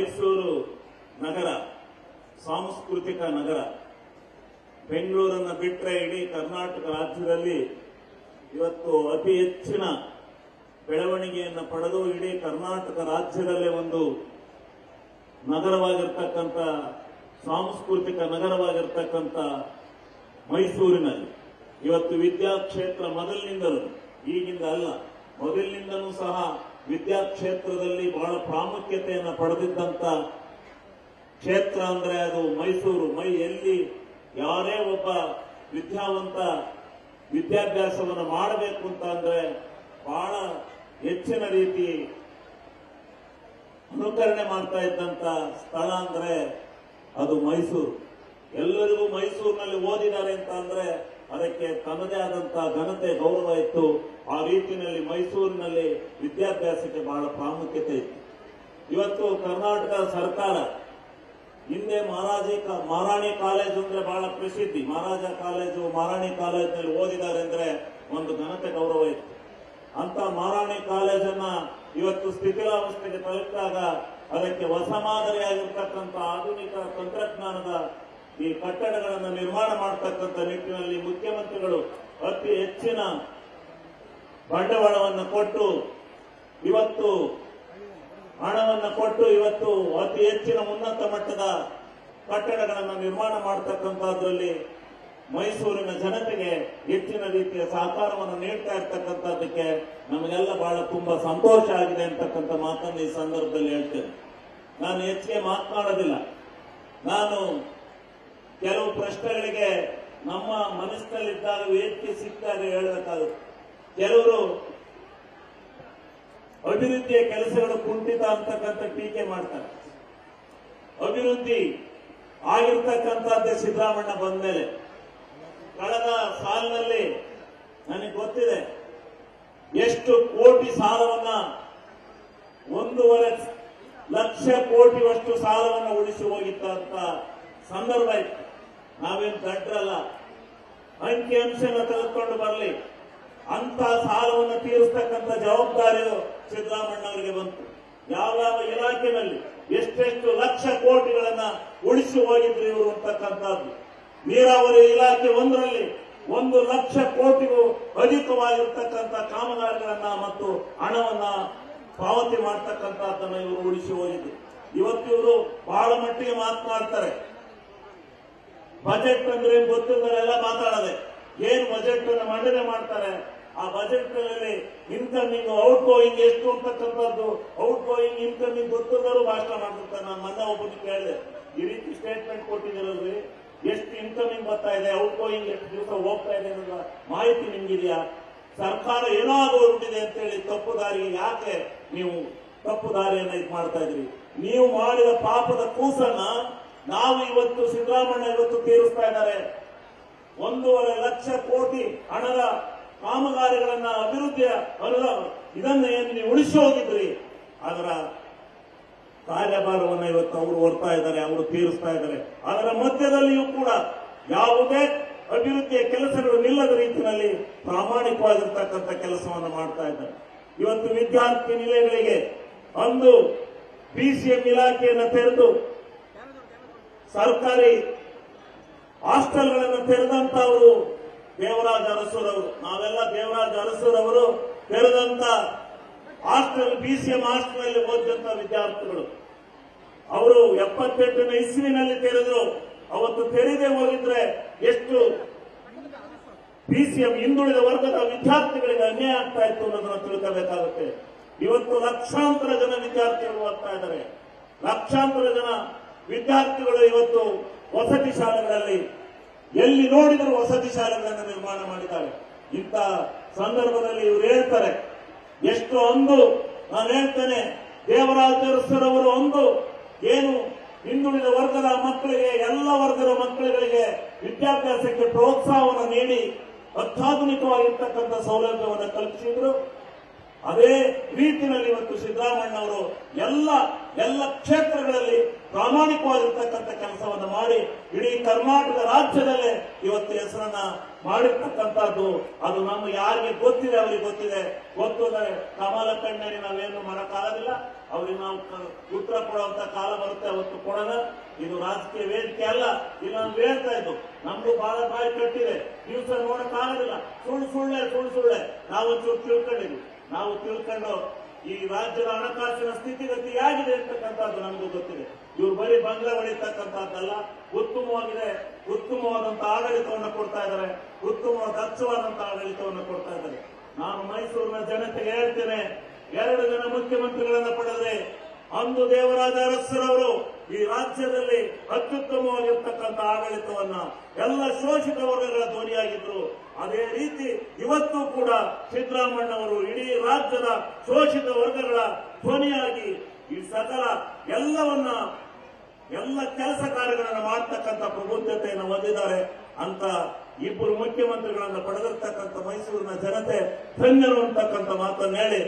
ಮೈಸೂರು ನಗರ, ಸಾಂಸ್ಕೃತಿಕ ನಗರ. ಬೆಂಗಳೂರನ್ನು ಬಿಟ್ಟರೆ ಇಡೀ ಕರ್ನಾಟಕ ರಾಜ್ಯದಲ್ಲಿ ಇವತ್ತು ಅತಿ ಹೆಚ್ಚಿನ ಬೆಳವಣಿಗೆಯನ್ನು ಪಡೆದು ಇಡೀ ಕರ್ನಾಟಕ ರಾಜ್ಯದಲ್ಲೇ ಒಂದು ನಗರವಾಗಿರ್ತಕ್ಕಂಥ, ಸಾಂಸ್ಕೃತಿಕ ನಗರವಾಗಿರ್ತಕ್ಕಂಥ ಮೈಸೂರಿನಲ್ಲಿ. ಇವತ್ತು ವಿದ್ಯಾಕ್ಷೇತ್ರ ಮೊದಲಿನಿಂದಲೂ, ಈಗಿಂದ ಅಲ್ಲ, ಮೊದಲಿನಿಂದಲೂ ಸಹ ವಿದ್ಯಾಕ್ಷೇತ್ರದಲ್ಲಿ ಬಹಳ ಪ್ರಾಮುಖ್ಯತೆಯನ್ನು ಪಡೆದಿದ್ದಂತ ಕ್ಷೇತ್ರ ಅಂದ್ರೆ ಅದು ಮೈಸೂರು. ಮೈ ಎಲ್ಲಿ ಯಾರೇ ಒಬ್ಬ ವಿದ್ಯಾವಂತ ವಿದ್ಯಾಭ್ಯಾಸವನ್ನು ಮಾಡಬೇಕು ಅಂತ ಅಂದ್ರೆ ಬಹಳ ಹೆಚ್ಚಿನ ರೀತಿ ಅನುಕರಣೆ ಮಾಡ್ತಾ ಇದ್ದಂತ ಸ್ಥಳ ಅಂದ್ರೆ ಅದು ಮೈಸೂರು. ಎಲ್ಲರಿಗೂ ಮೈಸೂರಿನಲ್ಲಿ ಓದಿದ್ದಾರೆ ಅಂತ ಅಂದ್ರೆ ಅದಕ್ಕೆ ತನ್ನದೇ ಆದಂತಹ ಘನತೆ, ಗೌರವ ಇತ್ತು. ಆ ರೀತಿಯಲ್ಲಿ ಮೈಸೂರಿನಲ್ಲಿ ವಿದ್ಯಾಭ್ಯಾಸಕ್ಕೆ ಬಹಳ ಪ್ರಾಮುಖ್ಯತೆ ಇತ್ತು. ಇವತ್ತು ಕರ್ನಾಟಕ ಸರ್ಕಾರ, ಹಿಂದೆ ಮಹಾರಾಜಿ ಮಹಾರಾಣಿ ಕಾಲೇಜು ಅಂದ್ರೆ ಬಹಳ ಪ್ರಸಿದ್ಧಿ. ಮಹಾರಾಜ ಕಾಲೇಜು ಮಹಾರಾಣಿ ಕಾಲೇಜಿನಲ್ಲಿ ಓದಿದ್ದಾರೆ ಅಂದ್ರೆ ಒಂದು ಘನತೆ, ಗೌರವ ಇತ್ತು. ಅಂತ ಮಹಾರಾಣಿ ಕಾಲೇಜನ್ನ ಇವತ್ತು ಸ್ಥಿತಿಲಾವಸ್ಥೆಗೆ ತಲುಪಿದಾಗ ಅದಕ್ಕೆ ಹೊಸ ಮಾದರಿಯಾಗಿರ್ತಕ್ಕಂಥ ಆಧುನಿಕ ತಂತ್ರಜ್ಞಾನದ ಈ ಕಟ್ಟಡಗಳನ್ನು ನಿರ್ಮಾಣ ಮಾಡತಕ್ಕಂಥ ನಿಟ್ಟಿನಲ್ಲಿ ಮುಖ್ಯಮಂತ್ರಿಗಳು ಅತಿ ಹೆಚ್ಚಿನ ಬಂಡವಾಳವನ್ನು ಕೊಟ್ಟು, ಇವತ್ತು ಹಣವನ್ನು ಕೊಟ್ಟು, ಇವತ್ತು ಅತಿ ಹೆಚ್ಚಿನ ಉನ್ನತ ಮಟ್ಟದ ಕಟ್ಟಡಗಳನ್ನು ನಿರ್ಮಾಣ ಮಾಡತಕ್ಕಂಥದ್ರಲ್ಲಿ ಮೈಸೂರಿನ ಜನತೆಗೆ ಹೆಚ್ಚಿನ ರೀತಿಯ ಸಹಕಾರವನ್ನು ನೀಡ್ತಾ ಇರ್ತಕ್ಕಂಥದ್ದಕ್ಕೆ ನಮಗೆಲ್ಲ ಬಹಳ ತುಂಬಾ ಸಂತೋಷ ಆಗಿದೆ ಅಂತಕ್ಕಂಥ ಮಾತನ್ನು ಈ ಸಂದರ್ಭದಲ್ಲಿ ಹೇಳ್ತೇನೆ. ನಾನು ಹೆಚ್ಚಿಗೆ ಮಾತನಾಡೋದಿಲ್ಲ. ನಾನು ಕೆಲವು ಪ್ರಶ್ನೆಗಳಿಗೆ ನಮ್ಮ ಮನಸ್ಸಿನಲ್ಲಿದ್ದಾಗ ವೇದಿಕೆ ಸಿಕ್ಕಾಗ ಹೇಳಬೇಕಾಗುತ್ತೆ. ಕೆಲವರು ಅಭಿವೃದ್ಧಿಯ ಕೆಲಸಗಳು ಕುಂಠಿತ ಅಂತಕ್ಕಂಥ ಟೀಕೆ ಮಾಡ್ತಾರೆ. ಅಭಿವೃದ್ಧಿ ಆಗಿರ್ತಕ್ಕಂಥದ್ದೇ ಸಿದ್ದರಾಮಣ್ಣ ಬಂದ ಮೇಲೆ ಕಳೆದ ಸಾಲಿನಲ್ಲಿ ನನಗೆ ಗೊತ್ತಿದೆ, ಎಷ್ಟು ಕೋಟಿ ಸಾಲವನ್ನ ಒಂದೂವರೆ ಲಕ್ಷ ಕೋಟಿಯಷ್ಟು ಸಾಲವನ್ನು ಉಳಿಸಿ ಹೋಗಿದ್ದಂತ ಸಂದರ್ಭ ಇತ್ತು. ನಾವೇನು ದಡ್ರಲ್ಲ? ಅಂಕಿ ಅಂಶನ ತೆಗೆದುಕೊಂಡು ಬರಲಿ. ಅಂತ ಸಾಲವನ್ನು ತೀರಿಸ್ತಕ್ಕಂಥ ಜವಾಬ್ದಾರಿಯು ಸಿದ್ದರಾಮಣ್ಣ ಅವರಿಗೆ ಬಂತು. ಯಾವ ಯಾವ ಇಲಾಖೆನಲ್ಲಿ ಎಷ್ಟೆಷ್ಟು ಲಕ್ಷ ಕೋಟಿಗಳನ್ನ ಉಳಿಸಿ ಹೋಗಿದ್ರು ಇವರು ಅಂತಕ್ಕಂಥದ್ದು. ನೀರಾವರಿ ಇಲಾಖೆ ಒಂದರಲ್ಲಿ ಒಂದು ಲಕ್ಷ ಕೋಟಿಗೂ ಅಧಿಕವಾಗಿರ್ತಕ್ಕಂಥ ಕಾಮಗಾರಿಗಳನ್ನ ಮತ್ತು ಹಣವನ್ನ ಪಾವತಿ ಮಾಡ್ತಕ್ಕಂಥದ್ದನ್ನು ಇವರು ಉಳಿಸಿ ಹೋಗಿದ್ರು. ಇವತ್ತು ಇವರು ಬಹಳ ಮಟ್ಟಿಗೆ ಮಾತನಾಡ್ತಾರೆ. ಬಜೆಟ್ ಅಂದ್ರೆ ಏನ್ ಗೊತ್ತಿದ್ದವರೆಲ್ಲ ಮಾತಾಡದೆ. ಏನ್ ಬಜೆಟ್ ಅನ್ನು ಮಂಡನೆ ಮಾಡ್ತಾರೆ? ಆ ಬಜೆಟ್ನಲ್ಲಿ ಇನ್ಕಮಿಂಗ್ ಔಟ್ ಗೋಯಿಂಗ್ ಎಷ್ಟು ಅಂತಕ್ಕಂಥದ್ದು ಔಟ್ ಗೋಯಿಂಗ್ ಇನ್ಕಮಿಂಗ್ ಗೊತ್ತಿದ್ದವರು ಭಾಷಣ ಮಾಡ್ತಿರ್ತಾರೆ. ನಾನು ಮೊನ್ನೆ ಒಬ್ಬರು ಕೇಳಿದೆ ಈ ರೀತಿ ಸ್ಟೇಟ್ಮೆಂಟ್ ಕೊಟ್ಟಿದ್ದೀರಲ್ರಿ? ಎಷ್ಟು ಇನ್ಕಮಿಂಗ್ ಬರ್ತಾ ಇದೆ? ಔಟ್ ಗೋಯಿಂಗ್ ಎಷ್ಟು ದಿವಸ ಹೋಗ್ತಾ ಇದೆ ಅನ್ನೋದ ಮಾಹಿತಿ ನಿಮ್ಗಿದೆಯಾ? ಸರ್ಕಾರ ಏನೋ ಆಗೋಗ್ಬಿಟ್ಟಿದೆ ಅಂತೇಳಿ ತಪ್ಪು ದಾರಿ ಯಾಕೆ ನೀವು ತಪ್ಪು ದಾರಿಯನ್ನ ಇದು ಮಾಡ್ತಾ ಇದ್ರಿ? ನೀವು ಮಾಡಿದ ಪಾಪದ ಕೂಸನ್ನ ನಾವು ಇವತ್ತು ಸಿದ್ದರಾಮಣ್ಣ ಇವತ್ತು ತೀರಿಸ್ತಾ ಇದ್ದಾರೆ. ಒಂದೂವರೆ ಲಕ್ಷ ಕೋಟಿ ಹಣದ ಕಾಮಗಾರಿಗಳನ್ನ ಅಭಿವೃದ್ಧಿಯ ಇದನ್ನ ಏನು ನೀವು ಉಳಿಸಿ ಹೋಗಿದ್ರಿ? ಅದರ ಕಾರ್ಯಭಾರವನ್ನು ಇವತ್ತು ಅವರು ಹೊರ್ತಾ ಇದ್ದಾರೆ, ಅವರು ತೀರಿಸ್ತಾ ಇದ್ದಾರೆ. ಅದರ ಮಧ್ಯದಲ್ಲಿಯೂ ಕೂಡ ಯಾವುದೇ ಅಭಿವೃದ್ಧಿಯ ಕೆಲಸಗಳು ನಿಲ್ಲದ ರೀತಿಯಲ್ಲಿ ಪ್ರಾಮಾಣಿಕವಾಗಿರ್ತಕ್ಕಂಥ ಕೆಲಸವನ್ನು ಮಾಡ್ತಾ ಇದ್ದಾರೆ. ಇವತ್ತು ವಿದ್ಯಾರ್ಥಿ ನಿಲಯಗಳಿಗೆ ಅಂದು ಬಿಸಿಎಂ ಇಲಾಖೆಯನ್ನು ತೆರೆದು ಸರ್ಕಾರಿ ಹಾಸ್ಟೆಲ್ಗಳನ್ನು ತೆರೆದಂತ ಅವರು ದೇವರಾಜ ಅರಸೂರವರು. ನಾವೆಲ್ಲ ದೇವರಾಜ ಅರಸೂರವರು. ತೆರೆದಂತ ಹಾಸ್ಟೆಲ್ ಬಿ ಸಿ ಹಾಸ್ಟೆಲ್ ಅಲ್ಲಿ ಓದಿದಂತ ವಿದ್ಯಾರ್ಥಿಗಳು. ಅವರು ಎಪ್ಪತ್ತೆಂಟನೇ ಇಸ್ವಿನಲ್ಲಿ ತೆರೆದ್ರು. ಅವತ್ತು ತೆರೆದೆ ಹೋಗಿದ್ರೆ ಎಷ್ಟು ಬಿ ಸಿ ಎಂ ಹಿಂದುಳಿದ ವರ್ಗದ ವಿದ್ಯಾರ್ಥಿಗಳಿಗೆ ಅನ್ಯಾಯ ಆಗ್ತಾ ಇತ್ತು ಅನ್ನೋದನ್ನ ತಿಳ್ಕೋಬೇಕಾಗುತ್ತೆ. ಇವತ್ತು ಲಕ್ಷಾಂತರ ಜನ ವಿದ್ಯಾರ್ಥಿಗಳು ಓದ್ತಾ ಇದ್ದಾರೆ. ಲಕ್ಷಾಂತರ ಜನ ವಿದ್ಯಾರ್ಥಿಗಳು ಇವತ್ತು ವಸತಿ ಶಾಲೆಗಳಲ್ಲಿ ಎಲ್ಲಿ ನೋಡಿದರೂ ವಸತಿ ಶಾಲೆಗಳನ್ನು ನಿರ್ಮಾಣ ಮಾಡಿದ್ದಾರೆ. ಇಂಥ ಸಂದರ್ಭದಲ್ಲಿ ಇವರು ಹೇಳ್ತಾರೆ, ಎಷ್ಟು ಒಂದು ನಾನು ಹೇಳ್ತೇನೆ, ದೇವರಾಜ ಅವರು ಒಂದು ಏನು ಹಿಂದುಳಿದ ವರ್ಗದ ಮಕ್ಕಳಿಗೆ, ಎಲ್ಲ ವರ್ಗದ ಮಕ್ಕಳುಗಳಿಗೆ ವಿದ್ಯಾಭ್ಯಾಸಕ್ಕೆ ಪ್ರೋತ್ಸಾಹವನ್ನು ನೀಡಿ ಅತ್ಯಾಧುನಿಕವಾಗಿರ್ತಕ್ಕಂಥ ಸೌಲಭ್ಯವನ್ನು ಕಲ್ಪಿಸಿದ್ರು. ಅದೇ ರೀತಿಯಲ್ಲಿ ಇವತ್ತು ಸಿದ್ದರಾಮಯ್ಯ ಅವರು ಎಲ್ಲ ಎಲ್ಲ ಕ್ಷೇತ್ರಗಳಲ್ಲಿ ಪ್ರಾಮಾಣಿಕವಾಗಿರ್ತಕ್ಕಂಥ ಕೆಲಸವನ್ನು ಮಾಡಿ ಇಡೀ ಕರ್ನಾಟಕ ರಾಜ್ಯದಲ್ಲೇ ಇವತ್ತು ಹೆಸರನ್ನ ಮಾಡಿರ್ತಕ್ಕಂಥದ್ದು. ಅದು ನಮ್ಮ ಯಾರಿಗೆ ಗೊತ್ತಿದೆ, ಅವರಿಗೆ ಗೊತ್ತಿದೆ. ಗೊತ್ತು ಕಮಲ ಕಣ್ಣರಿ ನಾವೇನು ಮಾಡಕ್ಕಾಗೋದಿಲ್ಲ ಅವ್ರಿಗೆ ನಾವು ಉತ್ತರ ಕೊಡುವಂತ ಕಾಲ ಬರುತ್ತೆ, ಅವತ್ತು ಕೊಡೋಣ ಇದು ರಾಜಕೀಯ ವೇದಿಕೆ ಅಲ್ಲ. ಇಲ್ಲಿ ಹೇಳ್ತಾ ಇದ್ದು. ನಮ್ದು ಬಹಳ ಬಾಯಿ ಕಟ್ಟಿದೆ. ದಿವಸ ನೋಡಕ್ಕಾಗೋದಿಲ್ಲ ಸುಳ್ಳು ಸುಳ್ಳೆ ಸುಳ್ಳು ಸುಳ್ಳೆ. ನಾವು ಒಂಚೂರು ತಿಳ್ಕೊಂಡಿದ್ವಿ. ನಾವು ತಿಳ್ಕೊಂಡು ಈ ರಾಜ್ಯದ ಹಣಕಾಸಿನ ಸ್ಥಿತಿಗತಿ ಹೇಗಿದೆ ಅಂತಕ್ಕಂಥದ್ದು ನಮಗೂ ಗೊತ್ತಿದೆ. ಇವ್ರು ಬರೀ ಬಂಗ್ಲ ಹೊಡಿತಕ್ಕಂಥದ್ದಲ್ಲ, ಉತ್ತಮವಾಗಿದೆ ಉತ್ತಮವಾದಂತಹ ಆಡಳಿತವನ್ನು ಕೊಡ್ತಾ ಇದ್ದಾರೆ ಉತ್ತಮವಾದ ದಕ್ಷವಾದಂತಹ ಆಡಳಿತವನ್ನು ಕೊಡ್ತಾ ಇದ್ದಾರೆ ನಾನು ಮೈಸೂರಿನ ಜನತೆಗೆ ಹೇಳ್ತೇನೆ, ಎರಡು ಜನ ಮುಖ್ಯಮಂತ್ರಿಗಳನ್ನ ಪಡೆದ್ರೆ, ಅಂದು ದೇವರಾಜ ಅರಸರವರು ಈ ರಾಜ್ಯದಲ್ಲಿ ಅತ್ಯುತ್ತಮವಾಗಿರ್ತಕ್ಕಂಥ ಆಡಳಿತವನ್ನ ಎಲ್ಲ ಶೋಷಿತ ವರ್ಗಗಳ ಧ್ವನಿಯಾಗಿದ್ರು. ಅದೇ ರೀತಿ ಇವತ್ತು ಕೂಡ ಸಿದ್ದರಾಮಣ್ಣವರು ಇಡೀ ರಾಜ್ಯದ ಶೋಷಿತ ವರ್ಗಗಳ ಧ್ವನಿಯಾಗಿ ಈ ಸಕಲ ಎಲ್ಲವನ್ನ, ಎಲ್ಲ ಕೆಲಸ ಕಾರ್ಯಗಳನ್ನು ಮಾಡ್ತಕ್ಕಂಥ ಪ್ರಬುದ್ಧತೆಯನ್ನು ಹೊಂದಿದ್ದಾರೆ ಅಂತ ಇಬ್ಬರು ಮುಖ್ಯಮಂತ್ರಿಗಳನ್ನು ಪಡೆದಿರ್ತಕ್ಕಂಥ ಮೈಸೂರಿನ ಜನತೆ, ಧನ್ಯರು ಅಂತಕ್ಕಂಥ ಮಾತನ್ನು ಹೇಳಿ